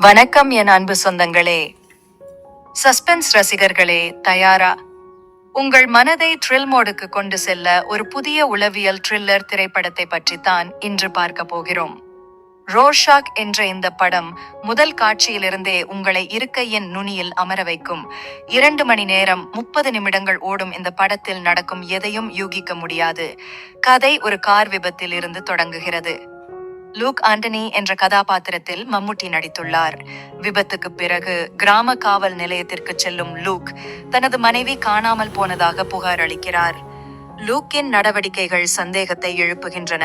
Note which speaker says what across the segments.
Speaker 1: வணக்கம் என் அன்பு சொந்தங்களே. சஸ்பென்ஸ் ரசிகர்களே தயாரா? உங்கள் மனதை ட்ரில் மோடுக்கு கொண்டு செல்ல ஒரு புதிய உளவியல் த்ரில்லர் திரைப்படத்தை பற்றித்தான் இன்று பார்க்க போகிறோம். ரோஷாக் என்ற இந்த படம் முதல் காட்சியிலிருந்தே உங்களை இருக்கையின் நுனியில் அமர வைக்கும். இரண்டு மணி நேரம் முப்பது நிமிடங்கள் ஓடும் இந்த படத்தில் நடக்கும் எதையும் யூகிக்க முடியாது. கதை ஒரு கார் விபத்தில் இருந்து தொடங்குகிறது. லூக் ஆண்டனி என்ற கதாபாத்திரத்தில் மம்முட்டி நடித்துள்ளார். விபத்துக்கு பிறகு கிராம காவல் நிலையத்திற்கு செல்லும் லூக் தனது மனைவி காணாமல் போனதாக புகார் அளிக்கிறார். லூக்கின் நடவடிக்கைகள் சந்தேகத்தை எழுப்புகின்றன.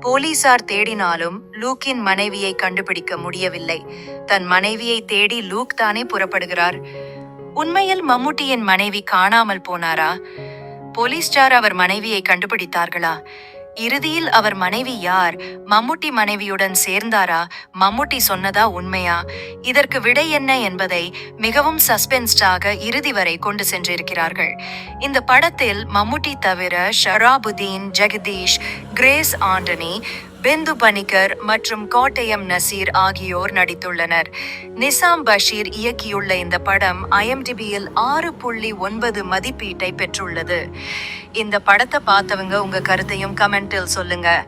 Speaker 1: போலீசார் தேடினாலும் லூக்கின் மனைவியை கண்டுபிடிக்க முடியவில்லை. தன் மனைவியை தேடி லூக் தானே புறப்படுகிறார். உண்மையில் மம்முட்டியின் மனைவி காணாமல் போனாரா? போலீஸ்டார் அவர் மனைவியை கண்டுபிடித்தார்களா? இறுதியில் அவர் மனைவி யார்? மம்முட்டி மனைவியுடன் சேர்ந்தாரா? மம்முட்டி சொன்னதா உண்மையா? இதற்கு விடை என்ன என்பதை மிகவும் சஸ்பென்ஸ்டாக இறுதி வரை கொண்டு சென்றிருக்கிறார்கள். இந்த படத்தில் மம்முட்டி தவிர ஷராபுதீன் ஜெகதீஷ் கிரேஸ் ஆண்டனி பிந்து பணிக்கர் மற்றும் கோட்டயம் நசீர் ஆகியோர் நடித்துள்ளனர். நிசாம் பஷீர் இயக்கியுள்ள இந்த படம் ஐஎம்டிபியில் ஆறு புள்ளி ஒன்பது மதிப்பீட்டை பெற்றுள்ளது. இந்த படத்தை பார்த்தவங்க உங்க கருத்தையும் கமெண்டில் சொல்லுங்க.